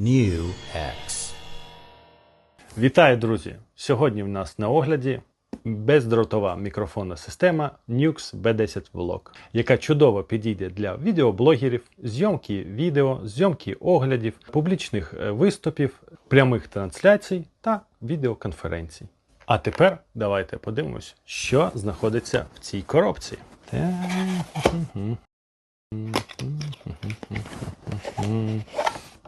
New X. Вітаю, друзі! Сьогодні в нас на огляді бездротова мікрофонна система Nux B10 Vlog, яка чудово підійде для відеоблогерів, зйомки відео, зйомки оглядів, публічних е, виступів, прямих трансляцій та відеоконференцій. А тепер давайте подивимось, що знаходиться в цій коробці.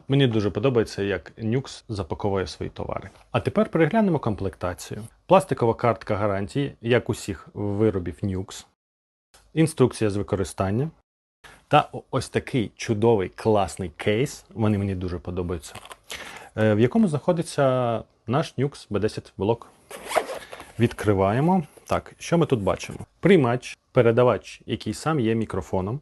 Мені дуже подобається, як Nux запаковує свої товари. А тепер переглянемо комплектацію. Пластикова картка гарантії, як усіх виробів Nux, інструкція з використання. Та ось такий чудовий класний кейс. Вони мені дуже подобаються. е, В якому знаходиться наш Nux B10 блок. Відкриваємо. Так, що ми тут бачимо? Приймач, передавач, який сам є мікрофоном.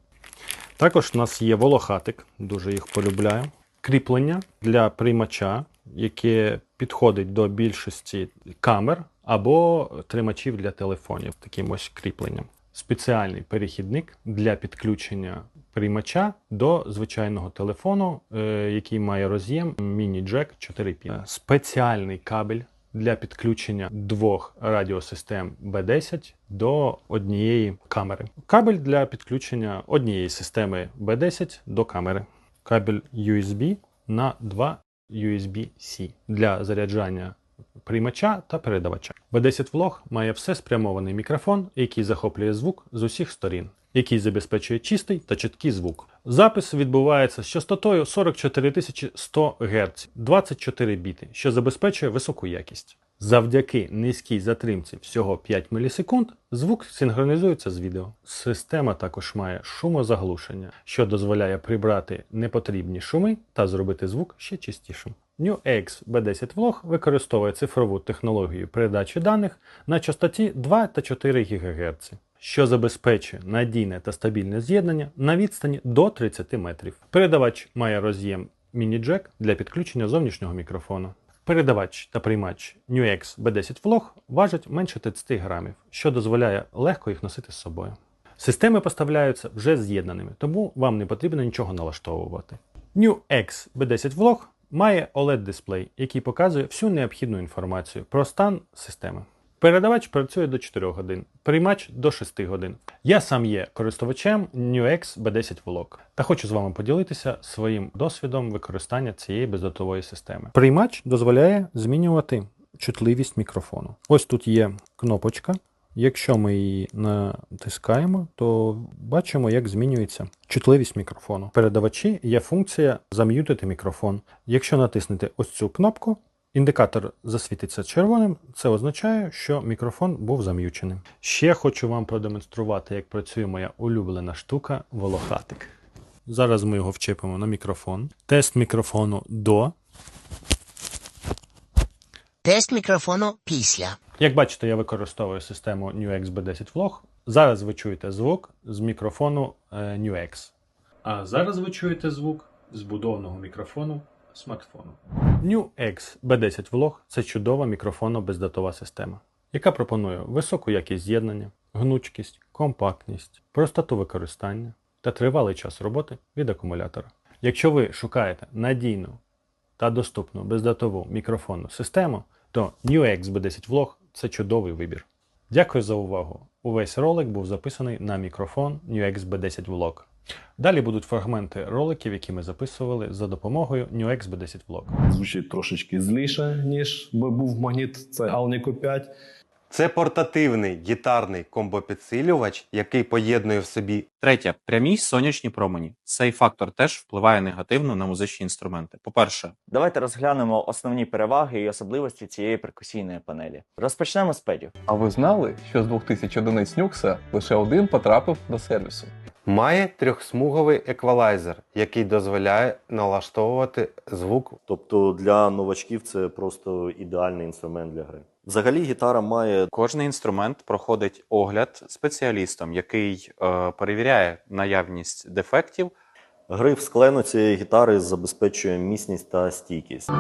Також у нас є волохатик, дуже їх полюбляю. Кріплення для приймача, яке підходить до більшості камер або тримачів для телефонів, таким ось кріпленням. Спеціальний перехідник для підключення приймача до звичайного телефону, е, який має роз'єм міні-джек 4 пін. Спеціальний кабель для підключення двох радіосистем B10 до однієї камери. Кабель для підключення однієї системи B10 до камери. Кабель USB на 2 USB-C для заряджання приймача та передавача. B10 Vlog має все спрямований мікрофон, який захоплює звук з усіх сторін, який забезпечує чистий та чіткий звук. Запис відбувається з частотою 44100 Гц 24 біти, що забезпечує високу якість. Завдяки низькій затримці всього 5 мілісекунд звук синхронізується з відео. Система також має шумозаглушення, що дозволяє прибрати непотрібні шуми та зробити звук ще чистішим. NewX B10 Vlog використовує цифрову технологію передачі даних на частоті 2 та 4 ГГц, що забезпечує надійне та стабільне з'єднання на відстані до 30 метрів. Передавач має роз'єм міні-джек для підключення зовнішнього мікрофону. Передавач та приймач NewX B10 Vlog важать менше 30 грамів, що дозволяє легко їх носити з собою. Системи поставляються вже з'єднаними, тому вам не потрібно нічого налаштовувати. NewX B10 Vlog має OLED-дисплей, який показує всю необхідну інформацію про стан системи. Передавач працює до 4 годин, приймач до 6 годин. Я сам є користувачем NewX B10 Vlog та хочу з вами поділитися своїм досвідом використання цієї бездотової системи. Приймач дозволяє змінювати чутливість мікрофону. Ось тут є кнопочка. Якщо ми її натискаємо, то бачимо, як змінюється чутливість мікрофону. В передавачі є функція зам'ютити мікрофон. Якщо натиснете ось цю кнопку, індикатор засвітиться червоним, це означає, що мікрофон був зам'юченим. Ще хочу вам продемонструвати, як працює моя улюблена штука волохатик. Зараз ми його вчепимо на мікрофон. Тест мікрофону до. Тест мікрофону після. Як бачите, я використовую систему NewX B10 Vlog. Зараз ви чуєте звук з мікрофону е, NewX. А зараз ви чуєте звук з будовного мікрофону смартфону. NewX B10 Vlog це чудова мікрофонно-бездатова система, яка пропонує високу якість з'єднання, гнучкість, компактність, простоту використання та тривалий час роботи від акумулятора. Якщо ви шукаєте надійну та доступну бездатову мікрофонну систему, то NewX B10 Vlog це чудовий вибір. Дякую за увагу. Увесь ролик був записаний на мікрофон NewX B10 Vlog. Далі будуть фрагменти роликів, які ми записували за допомогою NewX B10 Vlog. звучить трошечки зліше, ніж би був магніт. Це Alnico 5. Це портативний гітарний комбопідсилювач, який поєднує в собі Третє прямі сонячні промені. Цей фактор теж впливає негативно на музичні інструменти. По-перше, Давайте розглянемо основні переваги і особливості цієї перкусійної панелі. Розпочнемо з педів. А ви знали, що з 2000 одиниць нюкса лише один потрапив до сервісу? Має трьохсмуговий еквалайзер, який дозволяє налаштовувати звук. Тобто для новачків це просто ідеальний інструмент для гри. Взагалі гітара має кожний інструмент проходить огляд спеціалістом, який е, перевіряє наявність дефектів гриф склено цієї гітари забезпечує міцність та стійкість.